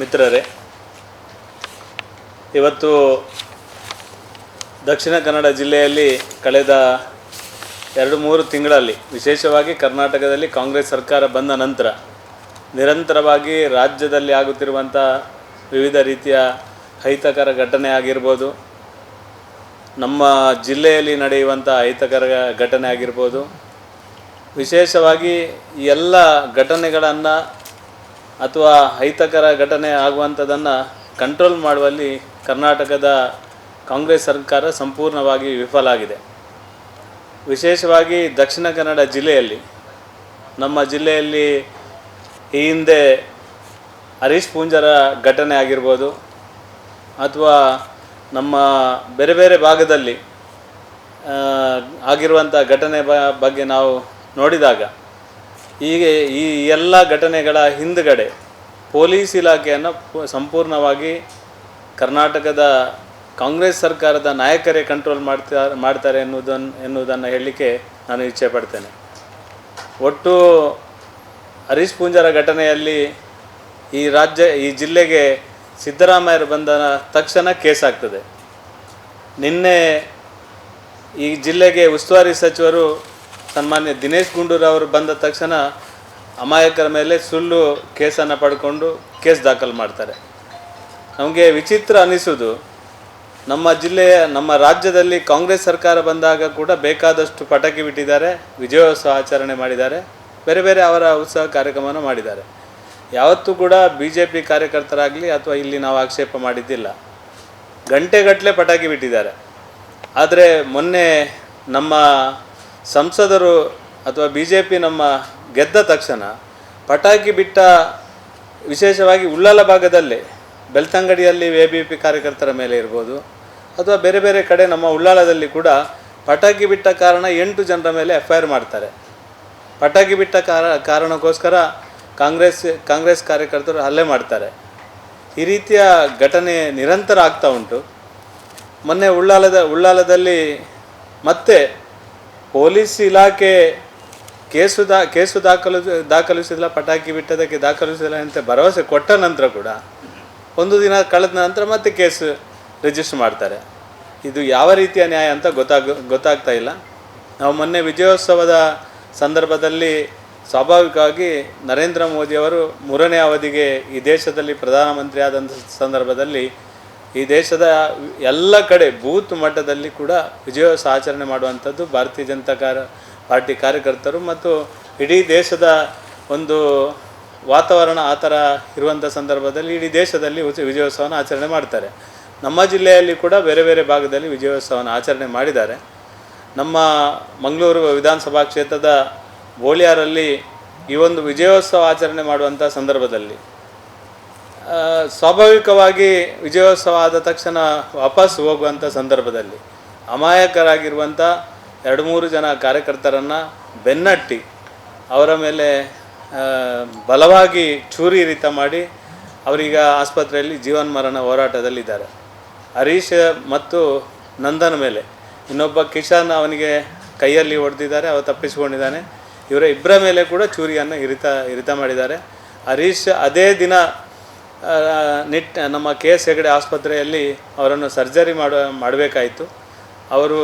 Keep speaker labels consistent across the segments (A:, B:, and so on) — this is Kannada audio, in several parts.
A: ಮಿತ್ರರೇ, ಇವತ್ತು ದಕ್ಷಿಣ ಕನ್ನಡ ಜಿಲ್ಲೆಯಲ್ಲಿ ಕಳೆದ ಎರಡು ಮೂರು ತಿಂಗಳಲ್ಲಿ, ವಿಶೇಷವಾಗಿ ಕರ್ನಾಟಕದಲ್ಲಿ ಕಾಂಗ್ರೆಸ್ ಸರ್ಕಾರ ಬಂದ ನಂತರ, ನಿರಂತರವಾಗಿ ರಾಜ್ಯದಲ್ಲಿ ಆಗುತ್ತಿರುವಂಥ ವಿವಿಧ ರೀತಿಯ ಅಹಿತಕರ ಘಟನೆ ಆಗಿರ್ಬೋದು, ನಮ್ಮ ಜಿಲ್ಲೆಯಲ್ಲಿ ನಡೆಯುವಂಥ ಅಹಿತಕರ ಘಟನೆ ಆಗಿರ್ಬೋದು, ವಿಶೇಷವಾಗಿ ಎಲ್ಲ ಘಟನೆಗಳನ್ನು ಅಥವಾ ಅಹಿತಕರ ಘಟನೆ ಆಗುವಂಥದ್ದನ್ನು ಕಂಟ್ರೋಲ್ ಮಾಡುವಲ್ಲಿ ಕರ್ನಾಟಕದ ಕಾಂಗ್ರೆಸ್ ಸರ್ಕಾರ ಸಂಪೂರ್ಣವಾಗಿ ವಿಫಲ ಆಗಿದೆ. ವಿಶೇಷವಾಗಿ ದಕ್ಷಿಣ ಕನ್ನಡ ಜಿಲ್ಲೆಯಲ್ಲಿ, ನಮ್ಮ ಜಿಲ್ಲೆಯಲ್ಲಿ ಈ ಹಿಂದೆ ಹರೀಶ್ ಪೂಂಜರ ಘಟನೆ ಆಗಿರ್ಬೋದು, ಅಥವಾ ನಮ್ಮ ಬೇರೆ ಬೇರೆ ಭಾಗದಲ್ಲಿ ಆಗಿರುವಂಥ ಘಟನೆ ಬಗ್ಗೆ ನಾವು ನೋಡಿದಾಗ ಹೀಗೆ ಈ ಎಲ್ಲ ಘಟನೆಗಳ ಹಿಂದುಗಡೆ ಪೊಲೀಸ್ ಇಲಾಖೆಯನ್ನು ಸಂಪೂರ್ಣವಾಗಿ ಕರ್ನಾಟಕದ ಕಾಂಗ್ರೆಸ್ ಸರ್ಕಾರದ ನಾಯಕರೇ ಕಂಟ್ರೋಲ್ ಮಾಡ್ತಾ ಮಾಡ್ತಾರೆ ಎನ್ನುವುದನ್ನು ಎನ್ನುವುದನ್ನು ಹೇಳಲಿಕ್ಕೆ ನಾನು ಇಚ್ಛೆ ಪಡ್ತೇನೆ. ಒಟ್ಟು ಹರೀಶ್ ಪೂಂಜರ ಘಟನೆಯಲ್ಲಿ ಈ ರಾಜ್ಯ ಈ ಜಿಲ್ಲೆಗೆ ಸಿದ್ದರಾಮಯ್ಯರು ಬಂದ ತಕ್ಷಣ ಕೇಸ್ ಆಗ್ತದೆ. ನಿನ್ನೆ ಈ ಜಿಲ್ಲೆಗೆ ಉಸ್ತುವಾರಿ ಸಚಿವರು ಸನ್ಮಾನ್ಯ ದಿನೇಶ್ ಗುಂಡೂರಾವ್ ಬಂದ ತಕ್ಷಣ ಅಮಾಯಕರ ಮೇಲೆ ಸುಳ್ಳು ಕೇಸನ್ನು ಪಡ್ಕೊಂಡು ಕೇಸ್ ದಾಖಲು ಮಾಡ್ತಾರೆ. ನಮಗೆ ವಿಚಿತ್ರ ಅನಿಸುವುದು ನಮ್ಮ ಜಿಲ್ಲೆಯ, ನಮ್ಮ ರಾಜ್ಯದಲ್ಲಿ ಕಾಂಗ್ರೆಸ್ ಸರ್ಕಾರ ಬಂದಾಗ ಕೂಡ ಬೇಕಾದಷ್ಟು ಪಟಾಕಿ ಬಿಟ್ಟಿದ್ದಾರೆ, ವಿಜಯೋತ್ಸವ ಆಚರಣೆ ಮಾಡಿದ್ದಾರೆ, ಬೇರೆ ಬೇರೆ ಅವರ ಉತ್ಸವ ಕಾರ್ಯಕ್ರಮವನ್ನು ಮಾಡಿದ್ದಾರೆ. ಯಾವತ್ತೂ ಕೂಡ ಬಿ ಜೆ ಪಿ ಕಾರ್ಯಕರ್ತರಾಗಲಿ ಅಥವಾ ಇಲ್ಲಿ ನಾವು ಆಕ್ಷೇಪ ಮಾಡಿದ್ದಿಲ್ಲ. ಗಂಟೆಗಟ್ಟಲೆ ಪಟಾಕಿ ಬಿಟ್ಟಿದ್ದಾರೆ. ಆದರೆ ಮೊನ್ನೆ ನಮ್ಮ ಸಂಸದರು ಅಥವಾ ಬಿ ಜೆ ಪಿ ನಮ್ಮ ಗೆದ್ದ ತಕ್ಷಣ ಪಟಾಕಿ ಬಿಟ್ಟ ವಿಶೇಷವಾಗಿ ಉಳ್ಳಾಲ ಭಾಗದಲ್ಲಿ ಬೆಳ್ತಂಗಡಿಯಲ್ಲಿ ಎ ಬಿ ಪಿ ಕಾರ್ಯಕರ್ತರ ಮೇಲೆ ಇರ್ಬೋದು ಅಥವಾ ಬೇರೆ ಬೇರೆ ಕಡೆ ನಮ್ಮ ಉಳ್ಳಾಲದಲ್ಲಿ ಕೂಡ ಪಟಾಕಿ ಬಿಟ್ಟ ಕಾರಣ ಎಂಟು ಜನರ ಮೇಲೆ ಎಫ್ ಐ ಆರ್ ಮಾಡ್ತಾರೆ. ಪಟಾಕಿ ಬಿಟ್ಟ ಕಾರ, ಕಾರಣಕ್ಕೋಸ್ಕರ ಕಾಂಗ್ರೆಸ್ ಕಾಂಗ್ರೆಸ್ ಕಾರ್ಯಕರ್ತರು ಹಲ್ಲೆ ಮಾಡ್ತಾರೆ. ಈ ರೀತಿಯ ಘಟನೆ ನಿರಂತರ ಆಗ್ತಾ ಉಂಟು. ಮೊನ್ನೆ ಉಳ್ಳಾಲದ, ಉಳ್ಳಾಲದಲ್ಲಿ ಮತ್ತೆ ಪೊಲೀಸ್ ಇಲಾಖೆ ಕೇಸು ದಾ, ಕೇಸು ದಾಖಲು ದಾಖಲಿಸಿಲ್ಲ ಪಟಾಕಿ ಬಿಟ್ಟದಕ್ಕೆ ದಾಖಲಿಸಿಲ್ಲ ಅಂತ ಭರವಸೆ ಕೊಟ್ಟ ನಂತರ ಕೂಡ ಒಂದು ದಿನ ಕಳೆದ ನಂತರ ಮತ್ತೆ ಕೇಸ್ ರಿಜಿಸ್ಟರ್ ಮಾಡ್ತಾರೆ. ಇದು ಯಾವ ರೀತಿಯ ನ್ಯಾಯ ಅಂತ ಗೊತ್ತಾಗ, ಗೊತ್ತಾಗ್ತಾ ಇಲ್ಲ. ನಾವು ಮೊನ್ನೆ ವಿಜಯೋತ್ಸವದ ಸಂದರ್ಭದಲ್ಲಿ ಸ್ವಾಭಾವಿಕವಾಗಿ ನರೇಂದ್ರ ಮೋದಿಯವರು ಮೂರನೇ ಅವಧಿಗೆ ಈ ದೇಶದಲ್ಲಿ ಪ್ರಧಾನಮಂತ್ರಿ ಆದಂಥ ಸಂದರ್ಭದಲ್ಲಿ ಈ ದೇಶದ ಎಲ್ಲ ಕಡೆ ಬೂತ್ ಮಟ್ಟದಲ್ಲಿ ಕೂಡ ವಿಜಯೋತ್ಸವ ಆಚರಣೆ ಮಾಡುವಂಥದ್ದು ಭಾರತೀಯ ಜನತಾ ಕಾರ, ಪಾರ್ಟಿ ಕಾರ್ಯಕರ್ತರು ಮತ್ತು ಇಡೀ ದೇಶದ ಒಂದು ವಾತಾವರಣ ಆ ಥರ ಇರುವಂಥ ಸಂದರ್ಭದಲ್ಲಿ ಇಡೀ ದೇಶದಲ್ಲಿ ವಿಜಯೋತ್ಸವನ ಆಚರಣೆ ಮಾಡ್ತಾರೆ. ನಮ್ಮ ಜಿಲ್ಲೆಯಲ್ಲಿ ಕೂಡ ಬೇರೆ ಬೇರೆ ಭಾಗದಲ್ಲಿ ವಿಜಯೋತ್ಸವನ ಆಚರಣೆ ಮಾಡಿದ್ದಾರೆ. ನಮ್ಮ ಮಂಗಳೂರು ವಿಧಾನಸಭಾ ಕ್ಷೇತ್ರದ ಬೋಳಿಯಾರಲ್ಲಿ ಈ ಒಂದು ವಿಜಯೋತ್ಸವ ಆಚರಣೆ ಮಾಡುವಂಥ ಸಂದರ್ಭದಲ್ಲಿ ಸ್ವಾಭಾವಿಕವಾಗಿ ವಿಜಯೋತ್ಸವ ಆದ ತಕ್ಷಣ ವಾಪಸ್ ಹೋಗುವಂಥ ಸಂದರ್ಭದಲ್ಲಿ ಅಮಾಯಕರಾಗಿರುವಂಥ ಎರಡು ಮೂರು ಜನ ಕಾರ್ಯಕರ್ತರನ್ನು ಬೆನ್ನಟ್ಟಿ ಅವರ ಮೇಲೆ ಬಲವಾಗಿ ಚೂರಿ ಇರಿತ ಮಾಡಿ ಅವರೀಗ ಆಸ್ಪತ್ರೆಯಲ್ಲಿ ಜೀವನ್ಮರಣ ಹೋರಾಟದಲ್ಲಿದ್ದಾರೆ. ಹರೀಶ್ ಮತ್ತು ನಂದನ್ ಮೇಲೆ ಇನ್ನೊಬ್ಬ ಕಿಶನ್ ಅವನಿಗೆ ಕೈಯಲ್ಲಿ ಹೊಡೆದಿದ್ದಾರೆ, ಅವ ತಪ್ಪಿಸಿಕೊಂಡಿದ್ದಾನೆ. ಇವರ ಇಬ್ಬರ ಮೇಲೆ ಕೂಡ ಚೂರಿಯನ್ನು ಇರಿತ ಇರಿತ ಮಾಡಿದ್ದಾರೆ. ಹರೀಶ್ ಅದೇ ದಿನ ನಿಟ್, ನಮ್ಮ ಕೆ ಎಸ್ ಹೆಗಡೆ ಆಸ್ಪತ್ರೆಯಲ್ಲಿ ಅವರನ್ನು ಸರ್ಜರಿ ಮಾಡ, ಮಾಡಬೇಕಾಯಿತು. ಅವರು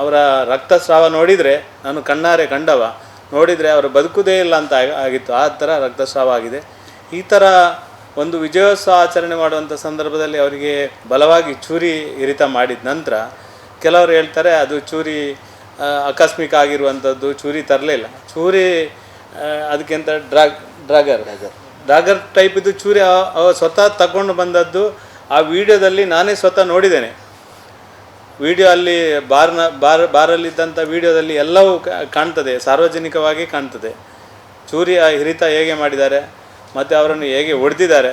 A: ಅವರ ರಕ್ತಸ್ರಾವ ನೋಡಿದರೆ, ನಾನು ಕಣ್ಣಾರೆ ಕಂಡವ, ನೋಡಿದರೆ ಅವರು ಬದುಕುದೇ ಇಲ್ಲ ಅಂತ ಆಗಿತ್ತು. ಆ ಥರ ರಕ್ತಸ್ರಾವ ಆಗಿದೆ. ಈ ಥರ ಒಂದು ವಿಜಯೋತ್ಸವ ಆಚರಣೆ ಮಾಡುವಂಥ ಸಂದರ್ಭದಲ್ಲಿ ಅವರಿಗೆ ಬಲವಾಗಿ ಚೂರಿ ಇರಿತ ಮಾಡಿದ ನಂತರ, ಕೆಲವರು ಹೇಳ್ತಾರೆ, ಅದು ಚೂರಿ ಆಕಸ್ಮಿಕ ಆಗಿರುವಂಥದ್ದು, ಚೂರಿ ತರಲಿಲ್ಲ. ಚೂರಿ ಅದಕ್ಕಿಂತ ಡ್ರಾಗ್ ಡ್ರಾಗರ್. ಡ್ರಾಗರ್ ಟೈಪ್ ಇದು ಚೂರಿ ಸ್ವತಃ ತಗೊಂಡು ಬಂದದ್ದು, ಆ ವಿಡಿಯೋದಲ್ಲಿ ನಾನೇ ಸ್ವತಃ ನೋಡಿದ್ದೇನೆ. ವಿಡಿಯೋ ಅಲ್ಲಿ ಬಾರ್ನ, ಬಾರ್ ಬಾರಲ್ಲಿದ್ದಂಥ ವಿಡಿಯೋದಲ್ಲಿ ಎಲ್ಲವೂ ಕಾಣ್ತದೆ, ಸಾರ್ವಜನಿಕವಾಗಿ ಕಾಣ್ತದೆ. ಚೂರಿ, ಆ, ಹಿರಿತ ಹೇಗೆ ಮಾಡಿದ್ದಾರೆ, ಮತ್ತು ಅವರನ್ನು ಹೇಗೆ ಹೊಡೆದಿದ್ದಾರೆ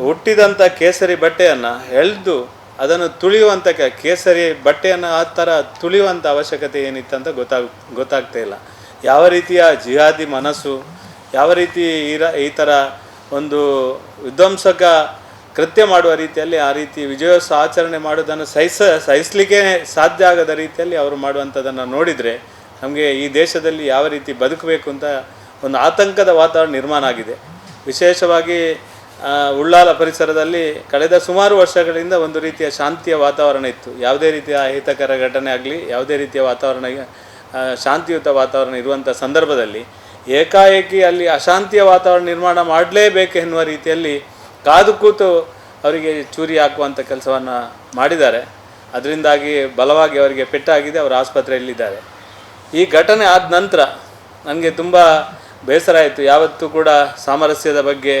A: ಹುಟ್ಟಿದಂಥ ಕೇಸರಿ ಬಟ್ಟೆಯನ್ನು ಎಳೆದು ಅದನ್ನು ತುಳಿಯುವಂಥ ಕೇಸರಿ ಬಟ್ಟೆಯನ್ನು ಆ ಥರ ತುಳಿಯುವಂಥ ಅವಶ್ಯಕತೆ ಏನಿತ್ತಂತ ಗೊತ್ತಾಗ, ಗೊತ್ತಾಗ್ತಾ ಇಲ್ಲ. ಯಾವ ರೀತಿಯ ಜಿಹಾದಿ ಮನಸ್ಸು ಯಾವ ರೀತಿ ಈ ಈ ಥರ ಒಂದು ವಿಧ್ವಂಸಕ ಕೃತ್ಯ ಮಾಡುವ ರೀತಿಯಲ್ಲಿ ಆ ರೀತಿ ವಿಜಯೋತ್ಸವ ಆಚರಣೆ ಮಾಡೋದನ್ನು ಸಹಿಸ, ಸಹಿಸಲಿಕ್ಕೆ ಸಾಧ್ಯ ಆಗದ ರೀತಿಯಲ್ಲಿ ಅವರು ಮಾಡುವಂಥದ್ದನ್ನು ನೋಡಿದರೆ ನಮಗೆ ಈ ದೇಶದಲ್ಲಿ ಯಾವ ರೀತಿ ಬದುಕಬೇಕು ಅಂತ ಒಂದು ಆತಂಕದ ವಾತಾವರಣ ನಿರ್ಮಾಣ ಆಗಿದೆ. ವಿಶೇಷವಾಗಿ ಉಳ್ಳಾಲ ಪರಿಸರದಲ್ಲಿ ಕಳೆದ ಸುಮಾರು ವರ್ಷಗಳಿಂದ ಒಂದು ರೀತಿಯ ಶಾಂತಿಯ ವಾತಾವರಣ ಇತ್ತು. ಯಾವುದೇ ರೀತಿಯ ಅಹಿತಕರ ಘಟನೆ ಆಗಲಿ, ಯಾವುದೇ ರೀತಿಯ ವಾತಾವರಣ ಶಾಂತಿಯುತ ವಾತಾವರಣ ಇರುವಂಥ ಸಂದರ್ಭದಲ್ಲಿ ಏಕಾಏಕಿ ಅಲ್ಲಿ ಅಶಾಂತಿಯ ವಾತಾವರಣ ನಿರ್ಮಾಣ ಮಾಡಲೇಬೇಕು ಎನ್ನುವ ರೀತಿಯಲ್ಲಿ ಕಾದು ಕೂತು ಅವರಿಗೆ ಚೂರಿ ಹಾಕುವಂಥ ಕೆಲಸವನ್ನು ಮಾಡಿದ್ದಾರೆ. ಅದರಿಂದಾಗಿ ಬಲವಾಗಿ ಅವರಿಗೆ ಪೆಟ್ಟಾಗಿದೆ, ಅವರು ಆಸ್ಪತ್ರೆಯಲ್ಲಿದ್ದಾರೆ. ಈ ಘಟನೆ ಆದ ನಂತರ ನನಗೆ ತುಂಬ ಬೇಸರ ಆಯಿತು. ಯಾವತ್ತೂ ಕೂಡ ಸಾಮರಸ್ಯದ ಬಗ್ಗೆ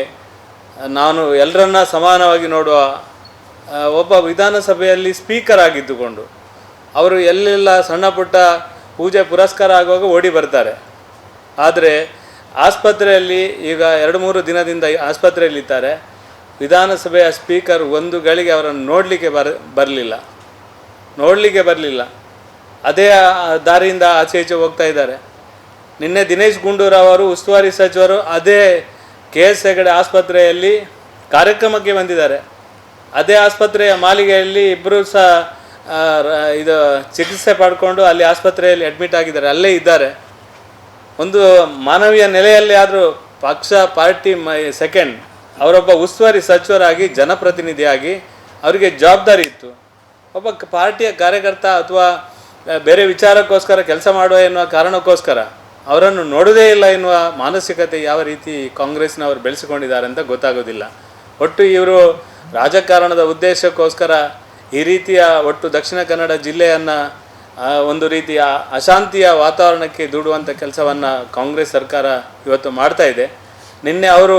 A: ನಾನು ಎಲ್ಲರನ್ನ ಸಮಾನವಾಗಿ ನೋಡುವ ಒಬ್ಬ ವಿಧಾನಸಭೆಯಲ್ಲಿ ಸ್ಪೀಕರ್ ಆಗಿದ್ದುಕೊಂಡು, ಅವರು ಎಲ್ಲೆಲ್ಲ ಸಣ್ಣ ಪುಟ್ಟ ಪೂಜೆ ಪುರಸ್ಕಾರ ಆಗುವಾಗ ಓಡಿ ಬರ್ತಾರೆ. ಆದರೆ ಆಸ್ಪತ್ರೆಯಲ್ಲಿ ಈಗ ಎರಡು ಮೂರು ದಿನದಿಂದ ಆಸ್ಪತ್ರೆಯಲ್ಲಿದ್ದಾರೆ. ವಿಧಾನಸಭೆಯ ಸ್ಪೀಕರ್ ಒಂದು ಗಳಿಗೆ ಅವರನ್ನು ನೋಡಲಿಕ್ಕೆ ಬರ, ಬರಲಿಲ್ಲ. ನೋಡಲಿಕ್ಕೆ ಬರಲಿಲ್ಲ. ಅದೇ ದಾರಿಯಿಂದ ಆಚೆ ಈಚೆ ಹೋಗ್ತಾ ಇದ್ದಾರೆ. ನಿನ್ನೆ ದಿನೇಶ್ ಗುಂಡೂರಾವ್ ಅವರು, ಉಸ್ತುವಾರಿ ಸಚಿವರು ಅದೇ ಕೆ ಎಸ್ ಹೆಗಡೆ ಆಸ್ಪತ್ರೆಯಲ್ಲಿ ಕಾರ್ಯಕ್ರಮಕ್ಕೆ ಬಂದಿದ್ದಾರೆ. ಅದೇ ಆಸ್ಪತ್ರೆಯ ಮಾಲಿಗೆಯಲ್ಲಿ ಇಬ್ಬರು ಸಹ ಇದು ಚಿಕಿತ್ಸೆ ಪಡ್ಕೊಂಡು ಅಲ್ಲಿ ಆಸ್ಪತ್ರೆಯಲ್ಲಿ ಅಡ್ಮಿಟ್ ಆಗಿದ್ದಾರೆ. ಅಲ್ಲೇ ಇದ್ದಾರೆ. ಒಂದು ಮಾನವೀಯ ನೆಲೆಯಲ್ಲಿ ಆದರೂ ಪಕ್ಷ, ಪಾರ್ಟಿ ಸೆಕೆಂಡ್ ಅವರೊಬ್ಬ ಉಸ್ತುವಾರಿ ಸಚಿವರಾಗಿ, ಜನಪ್ರತಿನಿಧಿಯಾಗಿ ಅವರಿಗೆ ಜವಾಬ್ದಾರಿ ಇತ್ತು. ಒಬ್ಬ ಪಾರ್ಟಿಯ ಕಾರ್ಯಕರ್ತ ಅಥವಾ ಬೇರೆ ವಿಚಾರಕ್ಕೋಸ್ಕರ ಕೆಲಸ ಮಾಡುವ ಎನ್ನುವ ಕಾರಣಕ್ಕೋಸ್ಕರ ಅವರನ್ನು ನೋಡುವುದೇ ಇಲ್ಲ ಎನ್ನುವ ಮಾನಸಿಕತೆ ಯಾವ ರೀತಿ ಕಾಂಗ್ರೆಸ್ನವರು ಬೆಳೆಸಿಕೊಂಡಿದ್ದಾರೆ ಅಂತ ಗೊತ್ತಾಗೋದಿಲ್ಲ. ಒಟ್ಟು ಇವರು ರಾಜಕಾರಣದ ಉದ್ದೇಶಕ್ಕೋಸ್ಕರ ಈ ರೀತಿಯ ಒಟ್ಟು ದಕ್ಷಿಣ ಕನ್ನಡ ಜಿಲ್ಲೆಯನ್ನು ಒಂದು ರೀತಿಯ ಅಶಾಂತಿಯ ವಾತಾವರಣಕ್ಕೆ ದೂಡುವಂಥ ಕೆಲಸವನ್ನು ಕಾಂಗ್ರೆಸ್ ಸರ್ಕಾರ ಇವತ್ತು ಮಾಡ್ತಾ ಇದೆ. ನಿನ್ನೆ ಅವರು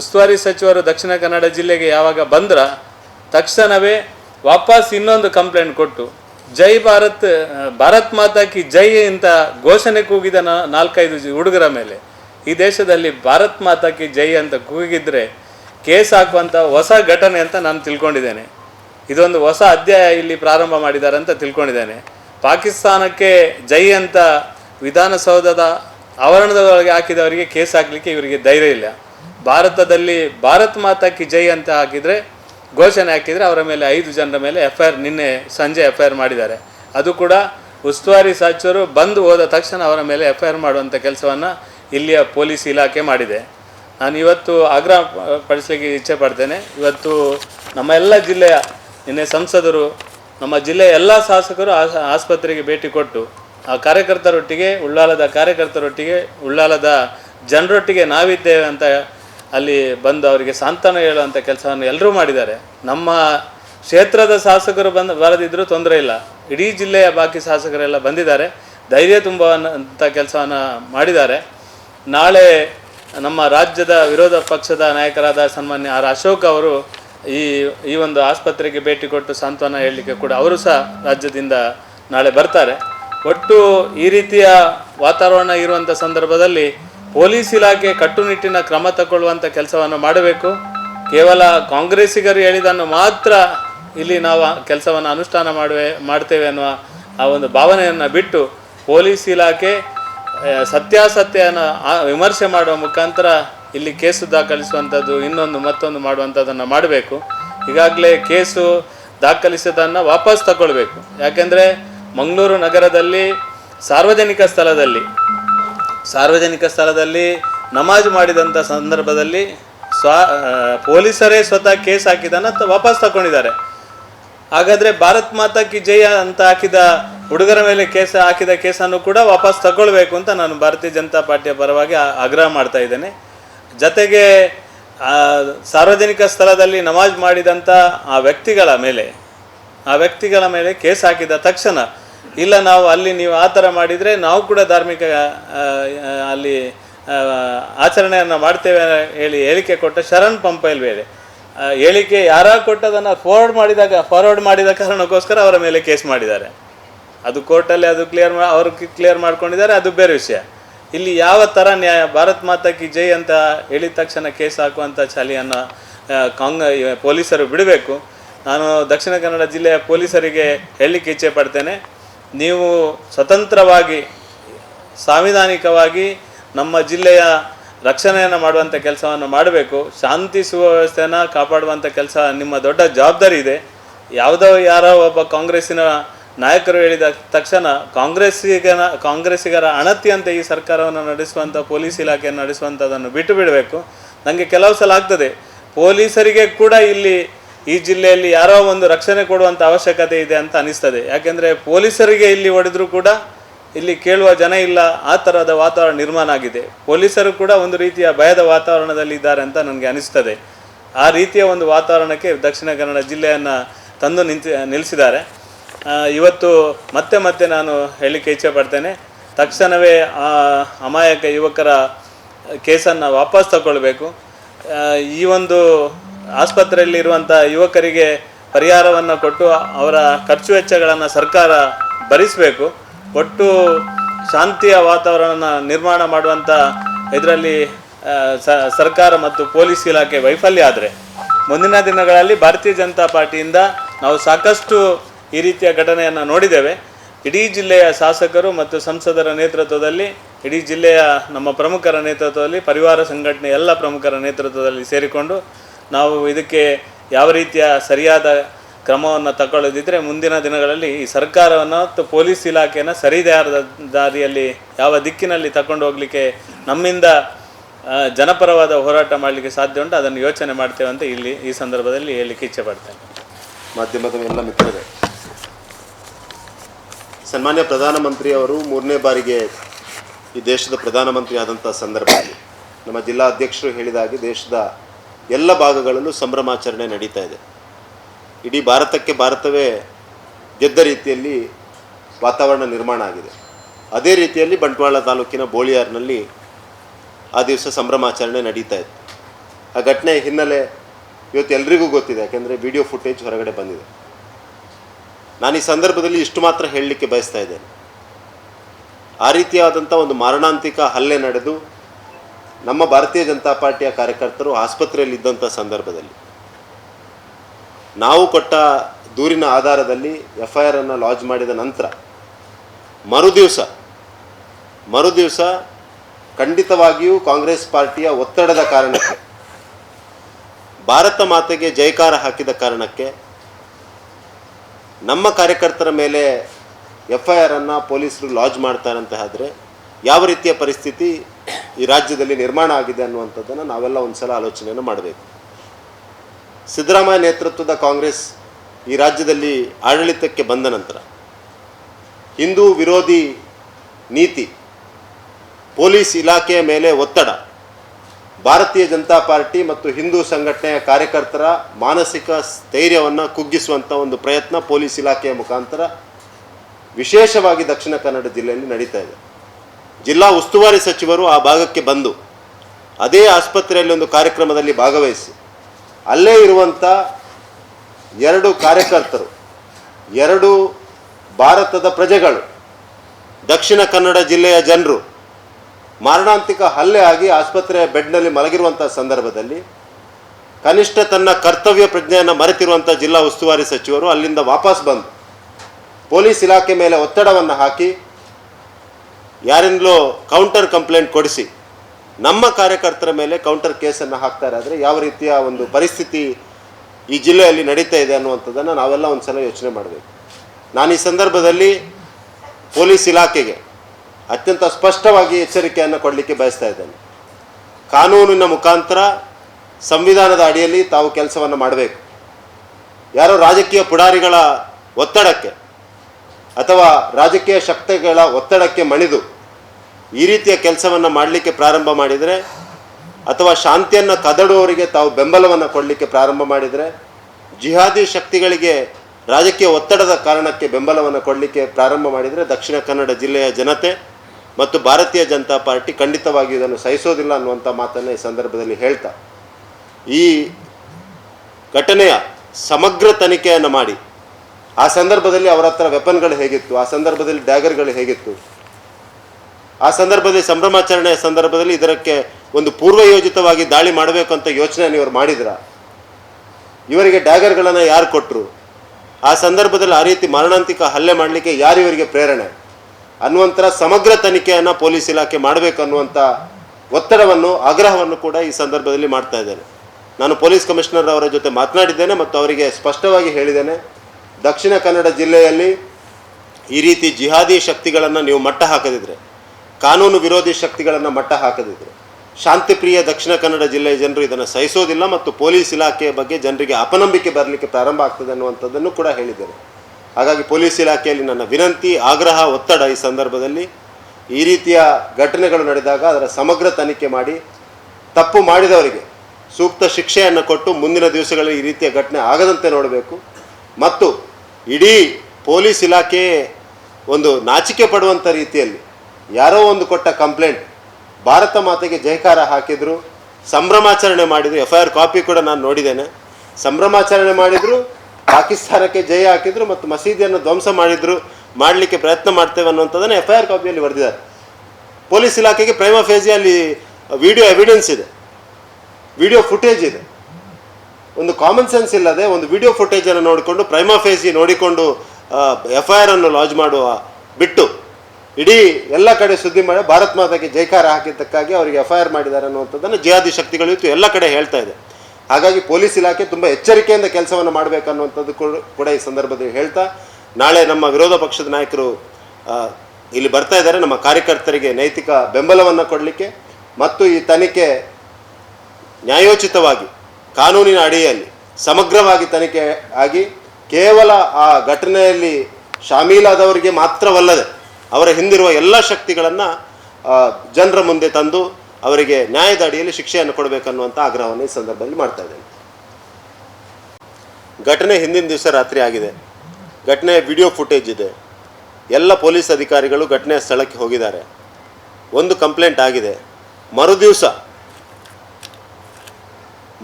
A: ಉಸ್ತುವಾರಿ ಸಚಿವರು ದಕ್ಷಿಣ ಕನ್ನಡ ಜಿಲ್ಲೆಗೆ ಯಾವಾಗ ಬಂದ್ರ ತಕ್ಷಣವೇ ವಾಪಸ್ ಇನ್ನೊಂದು ಕಂಪ್ಲೇಂಟ್ ಕೊಟ್ಟು, ಜೈ ಭಾರತ್ ಭಾರತ್ ಮಾತಾ ಕಿ ಜೈ ಅಂತ ಘೋಷಣೆ ಕೂಗಿದ ನಾಲ್ಕೈದು ಹುಡುಗರ ಮೇಲೆ. ಈ ದೇಶದಲ್ಲಿ ಭಾರತ್ ಮಾತಾ ಕಿ ಜೈ ಅಂತ ಕೂಗಿದ್ರೆ ಕೇಸ್ ಹಾಕುವಂಥ ಹೊಸ ಘಟನೆ ಅಂತ ನಾನು ತಿಳ್ಕೊಂಡಿದ್ದೇನೆ. ಇದೊಂದು ಹೊಸ ಅಧ್ಯಾಯ ಇಲ್ಲಿ ಪ್ರಾರಂಭ ಮಾಡಿದ್ದಾರೆ ಅಂತ ತಿಳ್ಕೊಂಡಿದ್ದೇನೆ. ಪಾಕಿಸ್ತಾನಕ್ಕೆ ಜೈ ಅಂತ ವಿಧಾನಸೌಧದ ಆವರಣದೊಳಗೆ ಹಾಕಿದವರಿಗೆ ಕೇಸ್ ಹಾಕಲಿಕ್ಕೆ ಇವರಿಗೆ ಧೈರ್ಯ ಇಲ್ಲ. ಭಾರತದಲ್ಲಿ ಭಾರತ್ ಮಾತಾ ಕಿ ಜೈ ಅಂತ ಹಾಕಿದರೆ, ಘೋಷಣೆ ಹಾಕಿದರೆ ಅವರ ಮೇಲೆ ಐದು ಜನರ ಮೇಲೆ ಎಫ್ ಐ ನಿನ್ನೆ ಸಂಜೆ ಎಫ್ ಮಾಡಿದ್ದಾರೆ. ಅದು ಕೂಡ ಉಸ್ತುವಾರಿ ಸಚಿವರು ಬಂದು ಹೋದ ತಕ್ಷಣ ಅವರ ಮೇಲೆ ಎಫ್ ಐ ಆರ್ ಮಾಡುವಂಥ ಕೆಲಸವನ್ನು ಇಲ್ಲಿಯ ಪೊಲೀಸ್ ಇಲಾಖೆ ಮಾಡಿದೆ. ನಾನು ಇವತ್ತು ಆಗ್ರಹ ಪಡಿಸಲಿಕ್ಕೆ ಇಚ್ಛೆ ಪಡ್ತೇನೆ. ಇವತ್ತು ನಮ್ಮ ಎಲ್ಲ ಜಿಲ್ಲೆಯ ನಿನ್ನೆ ಸಂಸದರು ನಮ್ಮ ಜಿಲ್ಲೆಯ ಎಲ್ಲ ಶಾಸಕರು ಆಸ್- ಆಸ್ಪತ್ರೆಗೆ ಭೇಟಿ ಕೊಟ್ಟು, ಆ ಕಾರ್ಯಕರ್ತರೊಟ್ಟಿಗೆ, ಉಳ್ಳಾಲದ ಕಾರ್ಯಕರ್ತರೊಟ್ಟಿಗೆ, ಉಳ್ಳಾಲದ ಜನರೊಟ್ಟಿಗೆ ನಾವಿದ್ದೇವೆ ಅಂತ ಅಲ್ಲಿ ಬಂದು ಅವರಿಗೆ ಸಾಂತ್ವನ ಹೇಳುವಂಥ ಕೆಲಸವನ್ನು ಎಲ್ಲರೂ ಮಾಡಿದ್ದಾರೆ. ನಮ್ಮ ಕ್ಷೇತ್ರದ ಶಾಸಕರು ಬಂದು ಬರದಿದ್ದರೂ ತೊಂದರೆ ಇಲ್ಲ. ಇಡೀ ಜಿಲ್ಲೆಯ ಬಾಕಿ ಶಾಸಕರೆಲ್ಲ ಬಂದಿದ್ದಾರೆ. ಧೈರ್ಯ ತುಂಬುವಂಥ ಕೆಲಸವನ್ನು ಮಾಡಿದ್ದಾರೆ. ನಾಳೆ ನಮ್ಮ ರಾಜ್ಯದ ವಿರೋಧ ಪಕ್ಷದ ನಾಯಕರಾದ ಸನ್ಮಾನ್ಯ ಆರ್ ಅಶೋಕ್ ಅವರು ಈ ಈ ಒಂದು ಆಸ್ಪತ್ರೆಗೆ ಭೇಟಿ ಕೊಟ್ಟು ಸಾಂತ್ವನ ಹೇಳಲಿಕ್ಕೆ ಕೂಡ ಅವರು ಸಹ ರಾಜ್ಯದಿಂದ ನಾಳೆ ಬರ್ತಾರೆ. ಒಟ್ಟು ಈ ರೀತಿಯ ವಾತಾವರಣ ಇರುವಂಥ ಸಂದರ್ಭದಲ್ಲಿ ಪೊಲೀಸ್ ಇಲಾಖೆ ಕಟ್ಟುನಿಟ್ಟಿನ ಕ್ರಮ ತಗೊಳ್ಳುವಂಥ ಕೆಲಸವನ್ನು ಮಾಡಬೇಕು. ಕೇವಲ ಕಾಂಗ್ರೆಸ್ಸಿಗರು ಹೇಳಿದನ್ನು ಮಾತ್ರ ಇಲ್ಲಿ ನಾವು ಕೆಲಸವನ್ನು ಅನುಷ್ಠಾನ ಮಾಡುವೆ, ಮಾಡ್ತೇವೆ ಅನ್ನುವ ಆ ಒಂದು ಭಾವನೆಯನ್ನು ಬಿಟ್ಟು ಪೊಲೀಸ್ ಇಲಾಖೆ ಸತ್ಯಾಸತ್ಯನ ವಿಮರ್ಶೆ ಮಾಡುವ ಮುಖಾಂತರ ಇಲ್ಲಿ ಕೇಸು ದಾಖಲಿಸುವಂಥದ್ದು, ಇನ್ನೊಂದು ಮತ್ತೊಂದು ಮಾಡುವಂಥದ್ದನ್ನು ಮಾಡಬೇಕು. ಈಗಾಗಲೇ ಕೇಸು ದಾಖಲಿಸೋದನ್ನು ವಾಪಸ್ ತಗೊಳ್ಬೇಕು. ಯಾಕೆಂದರೆ ಮಂಗಳೂರು ನಗರದಲ್ಲಿ ಸಾರ್ವಜನಿಕ ಸ್ಥಳದಲ್ಲಿ ಸಾರ್ವಜನಿಕ ಸ್ಥಳದಲ್ಲಿ ನಮಾಜ್ ಮಾಡಿದಂಥ ಸಂದರ್ಭದಲ್ಲಿ ಸ್ವ ಪೊಲೀಸರೇ ಸ್ವತಃ ಕೇಸ್ ಹಾಕಿದ್ದನ್ನು ತ- ವಾಪಸ್ ತಗೊಂಡಿದ್ದಾರೆ. ಹಾಗಾದರೆ ಭಾರತ್ ಮಾತಾ ಕಿ ಜಯ ಅಂತ ಹಾಕಿದ ಹುಡುಗರ ಮೇಲೆ ಕೇಸ್, ಹಾಕಿದ ಕೇಸನ್ನು ಕೂಡ ವಾಪಸ್ ತಗೊಳ್ಬೇಕು ಅಂತ ನಾನು ಭಾರತೀಯ ಜನತಾ ಪಾರ್ಟಿಯ ಪರವಾಗಿ ಆಗ್ರಹ ಮಾಡ್ತಾ ಇದ್ದೇನೆ. ಜೊತೆಗೆ ಸಾರ್ವಜನಿಕ ಸ್ಥಳದಲ್ಲಿ ನಮಾಜ್ ಮಾಡಿದಂಥ ಆ ವ್ಯಕ್ತಿಗಳ ಮೇಲೆ, ಆ ವ್ಯಕ್ತಿಗಳ ಮೇಲೆ ಕೇಸ್ ಹಾಕಿದ ತಕ್ಷಣ, ಇಲ್ಲ ನಾವು ಅಲ್ಲಿ ನೀವು ಆ ಥರ ಮಾಡಿದರೆ ನಾವು ಕೂಡ ಧಾರ್ಮಿಕ ಅಲ್ಲಿ ಆಚರಣೆಯನ್ನು ಮಾಡ್ತೇವೆ ಹೇಳಿ ಹೇಳಿಕೆ ಕೊಟ್ಟ ಶರಣ್ ಪಂಪೈಲ್ ವೇಳೆ ಹೇಳಿಕೆ ಯಾರ ಕೊಟ್ಟದನ್ನು ಫಾರ್ವರ್ಡ್ ಮಾಡಿದಾಗ ಫಾರ್ವರ್ಡ್ ಮಾಡಿದ ಕಾರಣಕ್ಕೋಸ್ಕರ ಅವರ ಮೇಲೆ ಕೇಸ್ ಮಾಡಿದ್ದಾರೆ. ಅದು ಕೋರ್ಟಲ್ಲಿ ಅದು ಕ್ಲಿಯರ್ ಮಾ ಅವರು ಕ್ಲಿಯರ್ ಮಾಡ್ಕೊಂಡಿದ್ದಾರೆ, ಅದು ಬೇರೆ ವಿಷಯ. ಇಲ್ಲಿ ಯಾವ ಥರ ನ್ಯಾಯ, ಭಾರತ್ ಮಾತಾ ಕಿ ಜೈ ಅಂತ ಹೇಳಿದ ತಕ್ಷಣ ಕೇಸ್ ಹಾಕುವಂಥ ಚಾಲಿಯನ್ನು ಕಾಂಗ್ ಪೊಲೀಸರು ಬಿಡಬೇಕು. ನಾನು ದಕ್ಷಿಣ ಕನ್ನಡ ಜಿಲ್ಲೆಯ ಪೊಲೀಸರಿಗೆ ಹೇಳಲಿಕ್ಕೆ ಇಚ್ಛೆ ಪಡ್ತೇನೆ. ನೀವು ಸ್ವತಂತ್ರವಾಗಿ, ಸಾಂವಿಧಾನಿಕವಾಗಿ ನಮ್ಮ ಜಿಲ್ಲೆಯ ರಕ್ಷಣೆಯನ್ನು ಮಾಡುವಂಥ ಕೆಲಸವನ್ನು ಮಾಡಬೇಕು. ಶಾಂತಿ ಸುವ್ಯವಸ್ಥೆಯನ್ನು ಕಾಪಾಡುವಂಥ ಕೆಲಸ ನಿಮ್ಮ ದೊಡ್ಡ ಜವಾಬ್ದಾರಿ ಇದೆ. ಯಾವುದೋ ಯಾರೋ ಒಬ್ಬ ಕಾಂಗ್ರೆಸ್ಸಿನ ನಾಯಕರು ಹೇಳಿದ ತಕ್ಷಣ ಕಾಂಗ್ರೆಸ್ಸಿಗನ ಕಾಂಗ್ರೆಸ್ಸಿಗರ ಅಣತಿಯಂತೆ ಈ ಸರ್ಕಾರವನ್ನು ನಡೆಸುವಂಥ ಪೊಲೀಸ್ ಇಲಾಖೆಯನ್ನು ನಡೆಸುವಂಥದ್ದನ್ನು ಬಿಟ್ಟು ಬಿಡಬೇಕು. ನನಗೆ ಕೆಲವು ಸಲ ಆಗ್ತದೆ. ಪೊಲೀಸರಿಗೆ ಕೂಡ ಇಲ್ಲಿ ಈ ಜಿಲ್ಲೆಯಲ್ಲಿ ಯಾರೋ ಒಂದು ರಕ್ಷಣೆ ಕೊಡುವಂಥ ಅವಶ್ಯಕತೆ ಇದೆ ಅಂತ ಅನಿಸ್ತದೆ. ಯಾಕೆಂದರೆ ಪೊಲೀಸರಿಗೆ ಇಲ್ಲಿ ಹೊಡೆದರೂ ಕೂಡ ಇಲ್ಲಿ ಕೇಳುವ ಜನ ಇಲ್ಲ. ಆ ಥರದ ವಾತಾವರಣ ನಿರ್ಮಾಣ ಆಗಿದೆ. ಪೊಲೀಸರು ಕೂಡ ಒಂದು ರೀತಿಯ ಭಯದ ವಾತಾವರಣದಲ್ಲಿ ಇದ್ದಾರೆ ಅಂತ ನನಗೆ ಅನಿಸ್ತದೆ. ಆ ರೀತಿಯ ಒಂದು ವಾತಾವರಣಕ್ಕೆ ದಕ್ಷಿಣ ಕನ್ನಡ ಜಿಲ್ಲೆಯನ್ನು ತಂದು ನಿಂತು ನಿಲ್ಲಿಸಿದ್ದಾರೆ. ಇವತ್ತು ಮತ್ತೆ ಮತ್ತೆ ನಾನು ಹೇಳಲಿಕ್ಕೆ ಇಚ್ಛೆ ಪಡ್ತೇನೆ. ತಕ್ಷಣವೇ ಆ ಅಮಾಯಕ ಯುವಕರ ಕೇಸನ್ನು ವಾಪಸ್ ತಗೊಳ್ಬೇಕು. ಈ ಒಂದು ಆಸ್ಪತ್ರೆಯಲ್ಲಿರುವಂಥ ಯುವಕರಿಗೆ ಪರಿಹಾರವನ್ನು ಕೊಟ್ಟು ಅವರ ಖರ್ಚು ವೆಚ್ಚಗಳನ್ನು ಸರ್ಕಾರ ಭರಿಸಬೇಕು. ಒಟ್ಟು ಶಾಂತಿಯ ವಾತಾವರಣ ನಿರ್ಮಾಣ ಮಾಡುವಂಥ ಇದರಲ್ಲಿ ಸರ್ಕಾರ ಮತ್ತು ಪೊಲೀಸ್ ಇಲಾಖೆ ವೈಫಲ್ಯ ಆದರೆ ಮುಂದಿನ ದಿನಗಳಲ್ಲಿ ಭಾರತೀಯ ಜನತಾ ಪಾರ್ಟಿಯಿಂದ ನಾವು ಸಾಕಷ್ಟು ಈ ರೀತಿಯ ಘಟನೆಯನ್ನು ನೋಡಿದ್ದೇವೆ. ಇಡೀ ಜಿಲ್ಲೆಯ ಶಾಸಕರು ಮತ್ತು ಸಂಸದರ ನೇತೃತ್ವದಲ್ಲಿ, ಇಡೀ ಜಿಲ್ಲೆಯ ನಮ್ಮ ಪ್ರಮುಖರ ನೇತೃತ್ವದಲ್ಲಿ, ಪರಿವಾರ ಸಂಘಟನೆ ಎಲ್ಲ ಪ್ರಮುಖರ ನೇತೃತ್ವದಲ್ಲಿ ಸೇರಿಕೊಂಡು ನಾವು ಇದಕ್ಕೆ ಯಾವ ರೀತಿಯ ಸರಿಯಾದ ಕ್ರಮವನ್ನು ತಗೊಳ್ಳದಿದ್ದರೆ ಮುಂದಿನ ದಿನಗಳಲ್ಲಿ ಈ ಸರ್ಕಾರವನ್ನು ಮತ್ತು ಪೊಲೀಸ್ ಇಲಾಖೆಯನ್ನು ಸರಿದಾರದ ದಾರಿಯಲ್ಲಿ ಯಾವ ದಿಕ್ಕಿನಲ್ಲಿ ತಗೊಂಡು ಹೋಗಲಿಕ್ಕೆ ನಮ್ಮಿಂದ ಜನಪರವಾದ ಹೋರಾಟ ಮಾಡಲಿಕ್ಕೆ ಸಾಧ್ಯ ಉಂಟು, ಅದನ್ನು ಯೋಚನೆ ಮಾಡ್ತೇವೆ ಅಂತ ಇಲ್ಲಿ ಈ ಸಂದರ್ಭದಲ್ಲಿ ಹೇಳಲಿಕ್ಕೆ ಇಚ್ಛೆ ಪಡ್ತೇನೆ.
B: ಮಾಧ್ಯಮದ ಎಲ್ಲ ಮಿತ್ರರೇ ಸನ್ಮಾನ್ಯ ಪ್ರಧಾನಮಂತ್ರಿ ಅವರು ಮೂರನೇ ಬಾರಿಗೆ ಈ ದೇಶದ ಪ್ರಧಾನಮಂತ್ರಿ ಆದಂಥ ಸಂದರ್ಭದಲ್ಲಿ ನಮ್ಮ ಜಿಲ್ಲಾ ಅಧ್ಯಕ್ಷರು ಹೇಳಿದ ಹಾಗೆ ದೇಶದ ಎಲ್ಲ ಭಾಗಗಳಲ್ಲೂ ಸಂಭ್ರಮಾಚರಣೆ ನಡೀತಾ ಇದೆ. ಇಡೀ ಭಾರತಕ್ಕೆ ಭಾರತವೇ ಗೆದ್ದ ರೀತಿಯಲ್ಲಿ ವಾತಾವರಣ ನಿರ್ಮಾಣ ಆಗಿದೆ. ಅದೇ ರೀತಿಯಲ್ಲಿ ಬಂಟ್ವಾಳ ತಾಲೂಕಿನ ಬೋಳಿಯಾರ್ನಲ್ಲಿ ಆ ದಿವಸ ಸಂಭ್ರಮಾಚರಣೆ ನಡೀತಾ ಇತ್ತು. ಆ ಘಟನೆ ಹಿನ್ನೆಲೆ ಇವತ್ತು ಎಲ್ರಿಗೂ ಗೊತ್ತಿದೆ, ಯಾಕೆಂದರೆ ವಿಡಿಯೋ ಫುಟೇಜ್ ಹೊರಗಡೆ ಬಂದಿದೆ. ನಾನು ಈ ಸಂದರ್ಭದಲ್ಲಿ ಇಷ್ಟು ಮಾತ್ರ ಹೇಳಲಿಕ್ಕೆ ಬಯಸ್ತಾ ಇದ್ದೇನೆ. ಆ ರೀತಿಯಾದಂಥ ಒಂದು ಮಾರಣಾಂತಿಕ ಹಲ್ಲೆ ನಡೆದು ನಮ್ಮ ಭಾರತೀಯ ಜನತಾ ಪಾರ್ಟಿಯ ಕಾರ್ಯಕರ್ತರು ಆಸ್ಪತ್ರೆಯಲ್ಲಿ ಇದ್ದಂಥ ಸಂದರ್ಭದಲ್ಲಿ ನಾವು ಕೊಟ್ಟ ದೂರಿನ ಆಧಾರದಲ್ಲಿ ಎಫ್ ಐ ಆರನ್ನು ಮಾಡಿದ ನಂತರ ಮರುದಿವಸ ಮರುದಿವಸ ಖಂಡಿತವಾಗಿಯೂ ಕಾಂಗ್ರೆಸ್ ಪಾರ್ಟಿಯ ಒತ್ತಡದ ಕಾರಣಕ್ಕೆ, ಭಾರತ ಮಾತೆಗೆ ಜೈಕಾರ ಹಾಕಿದ ಕಾರಣಕ್ಕೆ ನಮ್ಮ ಕಾರ್ಯಕರ್ತರ ಮೇಲೆ ಎಫ್ ಐ ಆರನ್ನು ಪೊಲೀಸರು ಲಾಂಚ್ ಮಾಡ್ತಾರಂತ ಆದರೆ ಯಾವ ರೀತಿಯ ಪರಿಸ್ಥಿತಿ ಈ ರಾಜ್ಯದಲ್ಲಿ ನಿರ್ಮಾಣ ಆಗಿದೆ ಅನ್ನುವಂಥದ್ದನ್ನು ನಾವೆಲ್ಲ ಒಂದ್ಸಲ ಆಲೋಚನೆಯನ್ನು ಮಾಡಬೇಕು. ಸಿದ್ದರಾಮಯ್ಯ ನೇತೃತ್ವದ ಕಾಂಗ್ರೆಸ್ ಈ ರಾಜ್ಯದಲ್ಲಿ ಆಡಳಿತಕ್ಕೆ ಬಂದ ನಂತರ ಹಿಂದೂ ವಿರೋಧಿ ನೀತಿ, ಪೊಲೀಸ್ ಇಲಾಖೆಯ ಮೇಲೆ ಒತ್ತಡ ಭಾರತೀಯ ಜನತಾ ಪಾರ್ಟಿ ಮತ್ತು ಹಿಂದೂ ಸಂಘಟನೆಯ ಕಾರ್ಯಕರ್ತರ ಮಾನಸಿಕ ಸ್ಥೈರ್ಯವನ್ನು ಕುಗ್ಗಿಸುವಂಥ ಒಂದು ಪ್ರಯತ್ನ ಪೊಲೀಸ್ ಇಲಾಖೆಯ ಮುಖಾಂತರ ವಿಶೇಷವಾಗಿ ದಕ್ಷಿಣ ಕನ್ನಡ ಜಿಲ್ಲೆಯಲ್ಲಿ ನಡೀತಾ ಇದೆ. ಜಿಲ್ಲಾ ಉಸ್ತುವಾರಿ ಸಚಿವರು ಆ ಭಾಗಕ್ಕೆ ಬಂದು ಅದೇ ಆಸ್ಪತ್ರೆಯಲ್ಲಿ ಒಂದು ಕಾರ್ಯಕ್ರಮದಲ್ಲಿ ಭಾಗವಹಿಸಿ, ಅಲ್ಲೇ ಇರುವಂಥ ಎರಡು ಕಾರ್ಯಕರ್ತರು, ಎರಡು ಭಾರತದ ಪ್ರಜೆಗಳು, ದಕ್ಷಿಣ ಕನ್ನಡ ಜಿಲ್ಲೆಯ ಜನರು ಮಾರಣಾಂತಿಕ ಹಲ್ಲೆ ಆಗಿ ಆಸ್ಪತ್ರೆಯ ಬೆಡ್ನಲ್ಲಿ ಮಲಗಿರುವಂಥ ಸಂದರ್ಭದಲ್ಲಿ ಕನಿಷ್ಠ ತನ್ನ ಕರ್ತವ್ಯ ಪ್ರಜ್ಞೆಯನ್ನು ಮರೆತಿರುವಂಥ ಜಿಲ್ಲಾ ಉಸ್ತುವಾರಿ ಸಚಿವರು ಅಲ್ಲಿಂದ ವಾಪಸ್ ಬಂದು ಪೊಲೀಸ್ ಇಲಾಖೆ ಮೇಲೆ ಒತ್ತಡವನ್ನು ಹಾಕಿ ಯಾರಿಂದಲೋ ಕೌಂಟರ್ ಕಂಪ್ಲೇಂಟ್ ಕೊಡಿಸಿ ನಮ್ಮ ಕಾರ್ಯಕರ್ತರ ಮೇಲೆ ಕೌಂಟರ್ ಕೇಸನ್ನು ಹಾಕ್ತಾರೆ ಆದರೆ ಯಾವ ರೀತಿಯ ಒಂದು ಪರಿಸ್ಥಿತಿ ಈ ಜಿಲ್ಲೆಯಲ್ಲಿ ನಡೀತಾ ಇದೆ ಅನ್ನುವಂಥದ್ದನ್ನು ನಾವೆಲ್ಲ ಒಂದು ಸಲ ಯೋಚನೆ ಮಾಡಬೇಕು. ನಾನು ಈ ಸಂದರ್ಭದಲ್ಲಿ ಪೊಲೀಸ್ ಇಲಾಖೆಗೆ ಅತ್ಯಂತ ಸ್ಪಷ್ಟವಾಗಿ ಎಚ್ಚರಿಕೆಯನ್ನು ಕೊಡಲಿಕ್ಕೆ ಬಯಸ್ತಾ ಇದ್ದೇನೆ. ಕಾನೂನಿನ ಮುಖಾಂತರ ಸಂವಿಧಾನದ ಅಡಿಯಲ್ಲಿ ತಾವು ಕೆಲಸವನ್ನು ಮಾಡಬೇಕು. ಯಾರೋ ರಾಜಕೀಯ ಪುಡಾರಿಗಳ ಒತ್ತಡಕ್ಕೆ ಅಥವಾ ರಾಜಕೀಯ ಶಕ್ತಿಗಳ ಒತ್ತಡಕ್ಕೆ ಮಣಿದು ಈ ರೀತಿಯ ಕೆಲಸವನ್ನು ಮಾಡಲಿಕ್ಕೆ ಪ್ರಾರಂಭ ಮಾಡಿದರೆ ಅಥವಾ ಶಾಂತಿಯನ್ನು ಕದಡುವವರಿಗೆ ತಾವು ಬೆಂಬಲವನ್ನು ಕೊಡಲಿಕ್ಕೆ ಪ್ರಾರಂಭ ಮಾಡಿದರೆ ಜಿಹಾದಿ ಶಕ್ತಿಗಳಿಗೆ ರಾಜಕೀಯ ಒತ್ತಡದ ಕಾರಣಕ್ಕೆ ಬೆಂಬಲವನ್ನು ಕೊಡಲಿಕ್ಕೆ ಪ್ರಾರಂಭ ಮಾಡಿದರೆ ದಕ್ಷಿಣ ಕನ್ನಡ ಜಿಲ್ಲೆಯ ಜನತೆ ಮತ್ತು ಭಾರತೀಯ ಜನತಾ ಪಾರ್ಟಿ ಖಂಡಿತವಾಗಿ ಇದನ್ನು ಸಹಿಸೋದಿಲ್ಲ ಅನ್ನುವಂಥ ಮಾತನ್ನು ಈ ಸಂದರ್ಭದಲ್ಲಿ ಹೇಳ್ತಾ ಈ ಘಟನೆಯ ಸಮಗ್ರ ತನಿಖೆಯನ್ನು ಮಾಡಿ. ಆ ಸಂದರ್ಭದಲ್ಲಿ ಅವರ ಹತ್ರ ವೆಪನ್ಗಳು ಹೇಗಿತ್ತು, ಆ ಸಂದರ್ಭದಲ್ಲಿ ಡ್ಯಾಗರ್ಗಳು ಹೇಗಿತ್ತು, ಆ ಸಂದರ್ಭದಲ್ಲಿ ಸಂಭ್ರಮಾಚರಣೆಯ ಸಂದರ್ಭದಲ್ಲಿ ಇದಕ್ಕೆ ಒಂದು ಪೂರ್ವಯೋಜಿತವಾಗಿ ದಾಳಿ ಮಾಡಬೇಕು ಅಂತ ಯೋಚನೆ ಇವರು ಮಾಡಿದ್ರ. ಇವರಿಗೆ ಡ್ಯಾಗರ್ಗಳನ್ನು ಯಾರು ಕೊಟ್ಟರು ಆ ಸಂದರ್ಭದಲ್ಲಿ ಆ ರೀತಿ ಮಾರಣಾಂತಿಕ ಹಲ್ಲೆ ಮಾಡಲಿಕ್ಕೆ ಯಾರು ಇವರಿಗೆ ಪ್ರೇರಣೆ? ಅನ್ನುವಂಥ ಸಮಗ್ರ ತನಿಖೆಯನ್ನು ಪೊಲೀಸ್ ಇಲಾಖೆ ಮಾಡಬೇಕನ್ನುವಂಥ ಒತ್ತಡವನ್ನು, ಆಗ್ರಹವನ್ನು ಕೂಡ ಈ ಸಂದರ್ಭದಲ್ಲಿ ಮಾಡ್ತಾ ಇದ್ದೇನೆ ನಾನು ಪೊಲೀಸ್ ಕಮಿಷನರ್ ಅವರ ಜೊತೆ ಮಾತನಾಡಿದ್ದೇನೆ ಮತ್ತು ಅವರಿಗೆ ಸ್ಪಷ್ಟವಾಗಿ ಹೇಳಿದ್ದೇನೆ, ದಕ್ಷಿಣ ಕನ್ನಡ ಜಿಲ್ಲೆಯಲ್ಲಿ ಈ ರೀತಿ ಜಿಹಾದಿ ಶಕ್ತಿಗಳನ್ನು ನೀವು ಮಟ್ಟ ಹಾಕದಿದ್ರೆ, ಕಾನೂನು ವಿರೋಧಿ ಶಕ್ತಿಗಳನ್ನು ಮಟ್ಟ ಹಾಕದಿದ್ರೆ, ಶಾಂತಿಪ್ರಿಯ ದಕ್ಷಿಣ ಕನ್ನಡ ಜಿಲ್ಲೆಯ ಜನರು ಇದನ್ನು ಸಹಿಸೋದಿಲ್ಲ ಮತ್ತು ಪೊಲೀಸ್ ಇಲಾಖೆಯ ಬಗ್ಗೆ ಜನರಿಗೆ ಅಪನಂಬಿಕೆ ಬರಲಿಕ್ಕೆ ಪ್ರಾರಂಭ ಆಗ್ತದೆ ಅನ್ನುವಂಥದ್ದನ್ನು ಕೂಡ ಹೇಳಿದ್ದೇನೆ. ಹಾಗಾಗಿ ಪೊಲೀಸ್ ಇಲಾಖೆಯಲ್ಲಿ ನನ್ನ ವಿನಂತಿ, ಆಗ್ರಹ, ಒತ್ತಡ ಈ ಸಂದರ್ಭದಲ್ಲಿ. ಈ ರೀತಿಯ ಘಟನೆಗಳು ನಡೆದಾಗ ಅದರ ಸಮಗ್ರ ತನಿಖೆ ಮಾಡಿ, ತಪ್ಪು ಮಾಡಿದವರಿಗೆ ಸೂಕ್ತ ಶಿಕ್ಷೆಯನ್ನು ಕೊಟ್ಟು ಮುಂದಿನ ದಿವಸಗಳಲ್ಲಿ ಈ ರೀತಿಯ ಘಟನೆ ಆಗದಂತೆ ನೋಡಬೇಕು. ಮತ್ತು ಇಡೀ ಪೊಲೀಸ್ ಇಲಾಖೆ ಒಂದು ನಾಚಿಕೆ ಪಡುವಂಥ ರೀತಿಯಲ್ಲಿ ಯಾರೋ ಒಂದು ಕೊಟ್ಟ ಕಂಪ್ಲೇಂಟ್, ಭಾರತ ಮಾತೆಗೆ ಜಯಕಾರ ಹಾಕಿದರು, ಸಂಭ್ರಮಾಚರಣೆ ಮಾಡಿದರು, ಎಫ್ ಐ ಆರ್ ಕಾಪಿ ಕೂಡ ನಾನು ನೋಡಿದ್ದೇನೆ. ಸಂಭ್ರಮಾಚರಣೆ ಮಾಡಿದ್ರು ಪಾಕಿಸ್ತಾನಕ್ಕೆ ಜಯ ಹಾಕಿದ್ರು ಮತ್ತು ಮಸೀದಿಯನ್ನು ಧ್ವಂಸ ಮಾಡಿದ್ರು, ಮಾಡಲಿಕ್ಕೆ ಪ್ರಯತ್ನ ಮಾಡ್ತೇವೆ ಅನ್ನುವಂಥದ್ದನ್ನು ಎಫ್ ಐ ಆರ್ ಕಾಪಿಯಲ್ಲಿ ಬರೆದಿದ್ದಾರೆ. ಪೊಲೀಸ್ ಇಲಾಖೆಗೆ ಪ್ರೈಮ ಫೇಜಿ ಅಲ್ಲಿ ವಿಡಿಯೋ ಎವಿಡೆನ್ಸ್ ಇದೆ. ವಿಡಿಯೋ ಫುಟೇಜ್ ಇದೆ. ಒಂದು ಕಾಮನ್ ಸೆನ್ಸ್ ಇಲ್ಲದೆ ಒಂದು ವಿಡಿಯೋ ಫುಟೇಜನ್ನು ನೋಡಿಕೊಂಡು ಪ್ರೈಮ ಫೇಸಿ ನೋಡಿಕೊಂಡು ಎಫ್ ಐ ಆರ್ ಅನ್ನು ಲಾಂಚ್ ಮಾಡುವ ಬಿಟ್ಟು ಇಡೀ ಎಲ್ಲ ಕಡೆ ಸುದ್ದಿ ಮಾಡಿ ಭಾರತ್ ಮಾತಾಗೆ ಜೈಕಾರ ಹಾಕಿದ್ದಕ್ಕಾಗಿ ಅವರಿಗೆ ಎಫ್ ಐ ಆರ್ ಮಾಡಿದ್ದಾರೆ ಅನ್ನುವಂಥದ್ದನ್ನು ಜಿಹಾದಿ ಶಕ್ತಿಗಳು ಇತ್ತು, ಎಲ್ಲ ಕಡೆ ಹೇಳ್ತಾ ಇದೆ. ಹಾಗಾಗಿ ಪೊಲೀಸ್ ಇಲಾಖೆ ತುಂಬ ಎಚ್ಚರಿಕೆಯಿಂದ ಕೆಲಸವನ್ನು ಮಾಡಬೇಕನ್ನುವಂಥದ್ದು ಕೂಡ- ಈ ಸಂದರ್ಭದಲ್ಲಿ ಹೇಳ್ತಾ, ನಾಳೆ ನಮ್ಮ ವಿರೋಧ ಪಕ್ಷದ ನಾಯಕರು ಇಲ್ಲಿ ಬರ್ತಾ ಇದ್ದಾರೆ. ನಮ್ಮ ಕಾರ್ಯಕರ್ತರಿಗೆ ನೈತಿಕ ಬೆಂಬಲವನ್ನು ಕೊಡಲಿಕ್ಕೆ ಮತ್ತು ಈ ತನಿಖೆ ನ್ಯಾಯೋಚಿತವಾಗಿ ಕಾನೂನಿನ ಅಡಿಯಲ್ಲಿ ಸಮಗ್ರವಾಗಿ ತನಿಖೆ ಆಗಿ ಕೇವಲ ಆ ಘಟನೆಯಲ್ಲಿ ಶಾಮೀಲಾದವರಿಗೆ ಮಾತ್ರವಲ್ಲದೆ ಅವರ ಹಿಂದಿರುವ ಎಲ್ಲ ಶಕ್ತಿಗಳನ್ನು ಜನರ ಮುಂದೆ ತಂದು ಅವರಿಗೆ ನ್ಯಾಯದ ಅಡಿಯಲ್ಲಿ ಶಿಕ್ಷೆಯನ್ನು ಕೊಡಬೇಕನ್ನುವಂಥ ಆಗ್ರಹವನ್ನು ಈ ಸಂದರ್ಭದಲ್ಲಿ ಮಾಡ್ತಾ ಇದ್ದೇನೆ. ಘಟನೆ ಹಿಂದಿನ ದಿವಸ ರಾತ್ರಿ ಆಗಿದೆ. ಘಟನೆ ವಿಡಿಯೋ ಫುಟೇಜ್ ಇದೆ. ಎಲ್ಲ ಪೊಲೀಸ್ ಅಧಿಕಾರಿಗಳು ಘಟನೆಯ ಸ್ಥಳಕ್ಕೆ ಹೋಗಿದ್ದಾರೆ. ಒಂದು ಕಂಪ್ಲೇಂಟ್ ಆಗಿದೆ. ಮರುದಿವಸ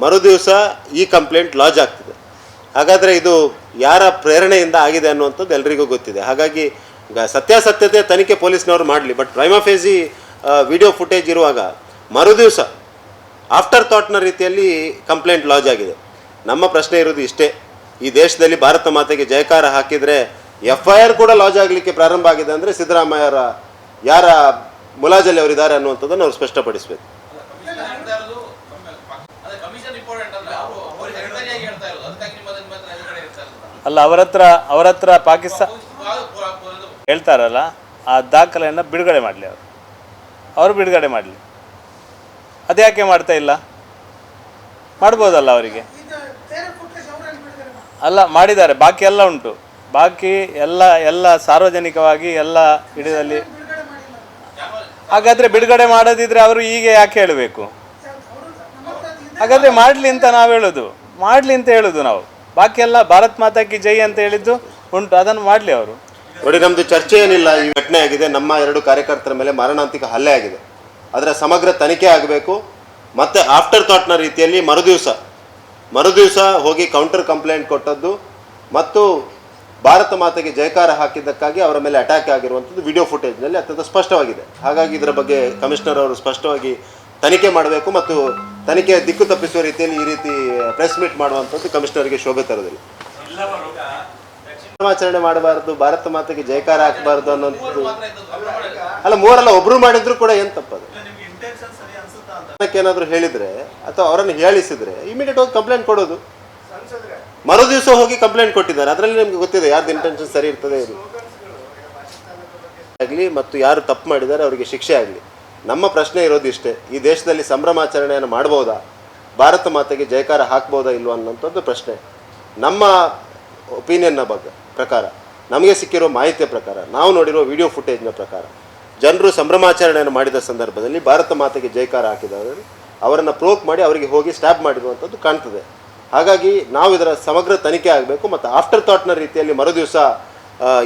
B: ಮರುದಿವಸ ಈ ಕಂಪ್ಲೇಂಟ್ ಲಾಜ್ ಆಗ್ತಿದೆ. ಹಾಗಾದರೆ ಇದು ಯಾರ ಪ್ರೇರಣೆಯಿಂದ ಆಗಿದೆ ಅನ್ನುವಂಥದ್ದು ಎಲ್ಲರಿಗೂ ಗೊತ್ತಿದೆ. ಹಾಗಾಗಿ ಸತ್ಯಾಸತ್ಯತೆ ತನಿಖೆ ಪೊಲೀಸ್ನವರು ಮಾಡಲಿ. ಬಟ್ ಪ್ರೈಮಫೇಸಿ ವಿಡಿಯೋ ಫುಟೇಜ್ ಇರುವಾಗ ಮರುದಿವಸ. ಆಫ್ಟರ್ ಥಾಟ್ನ ರೀತಿಯಲ್ಲಿ ಕಂಪ್ಲೇಂಟ್ ಲಾಜ್ ಆಗಿದೆ. ನಮ್ಮ ಪ್ರಶ್ನೆ ಇರೋದು ಇಷ್ಟೇ. ಈ ದೇಶದಲ್ಲಿ ಭಾರತ ಮಾತೆಗೆ ಜಯಕಾರ ಹಾಕಿದರೆ ಎಫ್ ಐ ಆರ್ ಕೂಡ ಲಾಜ್ ಆಗಲಿಕ್ಕೆ ಪ್ರಾರಂಭ ಆಗಿದೆ ಅಂದರೆ ಸಿದ್ದರಾಮಯ್ಯರ ಯಾರ ಮುಲಾಜಲ್ಲಿ ಅವರಿದ್ದಾರೆ ಅನ್ನುವಂಥದ್ದನ್ನು ಅವ್ರು ಸ್ಪಷ್ಟಪಡಿಸಬೇಕು.
C: ಅಲ್ಲ, ಅವರು ಹತ್ರ,
A: ಅವರ ಹತ್ರ ಪಾಕಿಸ್ತಾನ ಹೇಳ್ತಾರಲ್ಲ, ಆ ದಾಖಲೆಯನ್ನು ಬಿಡುಗಡೆ ಮಾಡಲಿ ಅವರು. ಅವರು ಬಿಡುಗಡೆ ಮಾಡಲಿ. ಅದ್ಯಾಕೆ ಮಾಡ್ತಾ ಇಲ್ಲ? ಮಾಡ್ಬೋದಲ್ಲ ಅವರಿಗೆ? ಅಲ್ಲ, ಮಾಡಿದ್ದಾರೆ. ಬಾಕಿ ಎಲ್ಲ ಉಂಟು. ಬಾಕಿ ಎಲ್ಲ ಎಲ್ಲ ಸಾರ್ವಜನಿಕವಾಗಿ ಎಲ್ಲ ಹಿಡಿದಲ್ಲಿ. ಹಾಗಾದ್ರೆ ಬಿಡುಗಡೆ ಮಾಡದಿದ್ರೆ ಅವರು ಹೀಗೆ ಯಾಕೆ ಹೇಳಬೇಕು? ಹಾಗಾದ್ರೆ ಮಾಡಲಿ ಅಂತ ನಾವು ಹೇಳೋದು. ಮಾಡಲಿ ಅಂತ ಹೇಳೋದು ನಾವು. ಬಾಕಿ ಎಲ್ಲ ಭಾರತ್ ಮಾತಾ ಕಿ ಜೈ ಅಂತ ಹೇಳಿದ್ದು ಉಂಟು. ಅದನ್ನು ಮಾಡಲಿ ಅವರು.
B: ನೋಡಿ ನಮ್ಮದು ಚರ್ಚೆ ಏನಿಲ್ಲ. ಈ ಘಟನೆ ಆಗಿದೆ. ನಮ್ಮ ಎರಡು ಕಾರ್ಯಕರ್ತರ ಮೇಲೆ ಮಾರಣಾಂತಿಕ ಹಲ್ಲೆ ಆಗಿದೆ. ಅದರ ಸಮಗ್ರ ತನಿಖೆ ಆಗಬೇಕು. ಮತ್ತು ಆಫ್ಟರ್ ಥಾಟ್ನ ರೀತಿಯಲ್ಲಿ ಮರುದಿವಸ. ಮರುದಿವಸ ಹೋಗಿ ಕೌಂಟರ್ ಕಂಪ್ಲೇಂಟ್ ಕೊಟ್ಟದ್ದು ಮತ್ತು ಭಾರತ ಮಾತೆಗೆ ಜಯಕಾರ ಹಾಕಿದ್ದಕ್ಕಾಗಿ ಅವರ ಮೇಲೆ ಅಟ್ಯಾಕ್ ಆಗಿರುವಂಥದ್ದು ವಿಡಿಯೋ ಫುಟೇಜ್ನಲ್ಲಿ ಅತ್ಯಂತ ಸ್ಪಷ್ಟವಾಗಿದೆ. ಹಾಗಾಗಿ ಇದರ ಬಗ್ಗೆ ಕಮಿಷನರ್ ಅವರು ಸ್ಪಷ್ಟವಾಗಿ ತನಿಖೆ ಮಾಡಬೇಕು ಮತ್ತು ತನಿಖೆ ದಿಕ್ಕು ತಪ್ಪಿಸುವ ರೀತಿಯಲ್ಲಿ ಈ ರೀತಿ ಪ್ರೆಸ್ ಮೀಟ್ ಮಾಡುವಂಥದ್ದು ಕಮಿಷನರ್ಗೆ ಶೋಭೆ ತರೋದಿಲ್ಲ ಆಚರಣೆ ಮಾಡಬಾರದು, ಭಾರತ ಮಾತೆಗೆ ಜಯಕಾರ ಹಾಕಬಾರದು
C: ಅನ್ನೋದು ಅಲ್ಲ
B: ಮೂರಲ್ಲ ಒಬ್ರು ಮಾಡಿದ್ರು ಕೂಡ ಏನು ತಪ್ಪದು? ಏನಾದ್ರು ಹೇಳಿದ್ರೆ ಅಥವಾ ಅವರನ್ನು ಹೇಳಿಸಿದ್ರೆ ಇಮಿಡಿಯೇಟ್ ಹೋಗಿ ಕಂಪ್ಲೇಂಟ್ ಕೊಡೋದು. ಮರು ದಿವಸ ಹೋಗಿ ಕಂಪ್ಲೇಂಟ್ ಕೊಟ್ಟಿದ್ದಾರೆ. ಅದರಲ್ಲಿ ನಿಮ್ಗೆ ಗೊತ್ತಿದೆ ಯಾರ್ದು ಇಂಟೆನ್ಷನ್ ಸರಿ ಇರ್ತದೆ ಇದು ಆಗಲಿ ಮತ್ತು ಯಾರು ತಪ್ಪು ಮಾಡಿದ್ದಾರೆ ಅವರಿಗೆ ಶಿಕ್ಷೆ ಆಗಲಿ. ನಮ್ಮ ಪ್ರಶ್ನೆ ಇರೋದು ಇಷ್ಟೇ. ಈ ದೇಶದಲ್ಲಿ ಸಂಭ್ರಮಾಚರಣೆಯನ್ನು ಮಾಡ್ಬೋದಾ? ಭಾರತ ಮಾತೆಗೆ ಜಯಕಾರ ಹಾಕ್ಬೋದಾ ಇಲ್ವಾ ಅನ್ನೋಂಥದ್ದು ಪ್ರಶ್ನೆ. ನಮ್ಮ ಒಪಿನಿಯನ್ನ ಬಗ್ಗೆ ಪ್ರಕಾರ. ನಮಗೆ ಸಿಕ್ಕಿರೋ ಮಾಹಿತಿಯ ಪ್ರಕಾರ. ನಾವು ನೋಡಿರೋ ವಿಡಿಯೋ ಫುಟೇಜ್ನ ಪ್ರಕಾರ. ಜನರು ಸಂಭ್ರಮಾಚರಣೆಯನ್ನು ಮಾಡಿದ ಸಂದರ್ಭದಲ್ಲಿ ಭಾರತ ಮಾತೆಗೆ ಜೈಕಾರ ಹಾಕಿದವರು ಅವರನ್ನು ಪ್ರೋಕ್ ಮಾಡಿ ಅವರಿಗೆ ಹೋಗಿ ಸ್ಟ್ಯಾಬ್ ಮಾಡಿರುವಂಥದ್ದು ಕಾಣ್ತದೆ. ಹಾಗಾಗಿ ನಾವು ಇದರ ಸಮಗ್ರ ತನಿಖೆ ಆಗಬೇಕು ಮತ್ತು ಆಫ್ಟರ್ ಥಾಟ್ನ ರೀತಿಯಲ್ಲಿ ಮರುದಿವಸ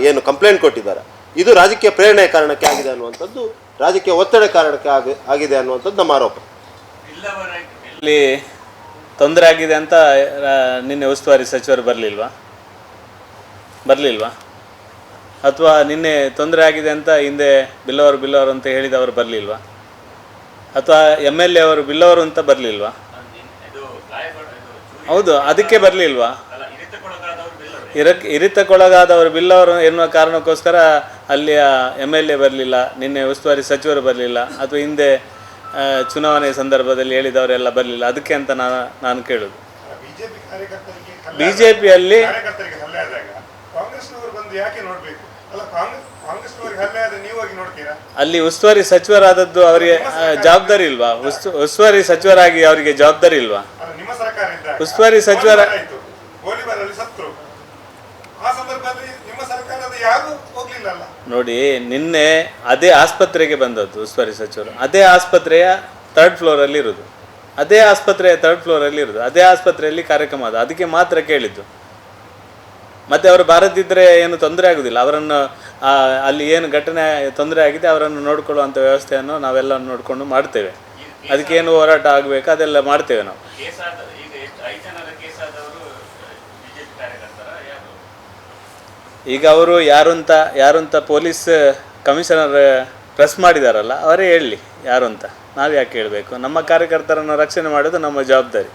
B: ಏನು ಕಂಪ್ಲೇಂಟ್ ಕೊಟ್ಟಿದ್ದಾರೆ. ಇದು ರಾಜಕೀಯ ಪ್ರೇರಣೆ ಕಾರಣಕ್ಕೆ ಆಗಿದೆ ಅನ್ನುವಂಥದ್ದು, ರಾಜಕೀಯ ಒತ್ತಡ ಕಾರಣಕ್ಕೆ ಆಗಿ, ಆಗಿದೆ ಅನ್ನುವಂಥದ್ದು ನಮ್ಮ ಆರೋಪ.
A: ಇಲ್ಲಿ ತೊಂದರೆ ಆಗಿದೆ ಅಂತ ನಿನ್ನೆ ಉಸ್ತುವಾರಿ ಸಚಿವರು ಬರಲಿಲ್ವಾ? ಬರಲಿಲ್ವಾ? ಅಥವಾ ನಿನ್ನೆ ತೊಂದರೆ ಆಗಿದೆ ಅಂತ ಹಿಂದೆ ಬಿಲ್ಲವರು ಬಿಲ್ಲವರು ಅಂತ ಹೇಳಿದವರು ಬರಲಿಲ್ವಾ? ಅಥವಾ ಎಂ ಎಲ್ ಎ ಅವರು ಬಿಲ್ಲವರು ಅಂತ ಬರಲಿಲ್ವಾ? ಹೌದು ಅದಕ್ಕೆ ಬರಲಿಲ್ವಾ? ಇರಕ್ ಇರಿತಕ್ಕೊಳಗಾದವರು ಬಿಲ್ಲವರು ಎನ್ನುವ ಕಾರಣಕ್ಕೋಸ್ಕರ ಅಲ್ಲಿಯ ಎಂ ಎಲ್ ಎ ಬರಲಿಲ್ಲ ನಿನ್ನೆ ಉಸ್ತುವಾರಿ ಸಚಿವರು ಬರಲಿಲ್ಲ ಅಥವಾ ಹಿಂದೆ ಚುನಾವಣೆ ಸಂದರ್ಭದಲ್ಲಿ ಹೇಳಿದವರೆಲ್ಲ ಬರಲಿಲ್ಲ ಅದಕ್ಕೆ ಅಂತ ನಾನು ನಾನು ಕೇಳೋದು. ಬಿ ಜೆ ಪಿಯಲ್ಲಿ
D: ಯಾಕೆ ನೋಡ್ಬೇಕು? ಅಲ್ಲ
A: ಅಲ್ಲಿ ಉಸ್ತುವಾರಿ ಸಚಿವರಾದದ್ದು ಅವರಿಗೆ ಜವಾಬ್ದಾರಿ ಇಲ್ವಾ? ಉಸ್ತು ಉಸ್ತುವಾರಿ ಸಚಿವರಾಗಿ ಅವರಿಗೆ ಜವಾಬ್ದಾರಿ ಇಲ್ವಾ? ಉಸ್ತುವಾರಿ ಸಚಿವರ- ನೋಡಿ ನಿನ್ನೆ ಅದೇ ಆಸ್ಪತ್ರೆಗೆ ಬಂದದ್ದು ಉಸ್ತುವಾರಿ ಸಚಿವರು. ಅದೇ ಆಸ್ಪತ್ರೆಯ ಥರ್ಡ್ ಫ್ಲೋರಲ್ಲಿ ಇರುದು. ಅದೇ ಆಸ್ಪತ್ರೆಯ ಥರ್ಡ್ ಫ್ಲೋರಲ್ಲಿ ಇರುದು. ಅದೇ ಆಸ್ಪತ್ರೆಯಲ್ಲಿ ಕಾರ್ಯಕ್ರಮ ಅದು ಅದಕ್ಕೆ ಮಾತ್ರ ಕೇಳಿದ್ದು. ಮತ್ತೆ ಅವರು ಬಾರದಿದ್ದರೆ ಏನು ತೊಂದರೆ ಆಗುದಿಲ್ಲ. ಅವರನ್ನು ಅಲ್ಲಿ ಏನು ಘಟನೆ ತೊಂದರೆ ಆಗಿದೆ ಅವರನ್ನು ನೋಡಿಕೊಳ್ಳುವಂಥ ವ್ಯವಸ್ಥೆಯನ್ನು ನಾವೆಲ್ಲ ನೋಡಿಕೊಂಡು ಮಾಡ್ತೇವೆ. ಏನು ಹೋರಾಟ ಆಗಬೇಕು ಅದೆಲ್ಲ ಮಾಡ್ತೇವೆ ನಾವು. ಈಗ ಅವರು ಯಾರು ಅಂತ ಯಾರು ಅಂತ ಪೊಲೀಸ್ ಕಮಿಷನರ್ ಪ್ರೆಸ್ ಮಾಡಿದಾರಲ್ಲ, ಅವರೇ ಹೇಳಲಿ ಯಾರು ಅಂತ. ನಾವು ಯಾಕೆ ಹೇಳಬೇಕು? ನಮ್ಮ ಕಾರ್ಯಕರ್ತರನ್ನು ರಕ್ಷಣೆ ಮಾಡೋದು ನಮ್ಮ ಜವಾಬ್ದಾರಿ.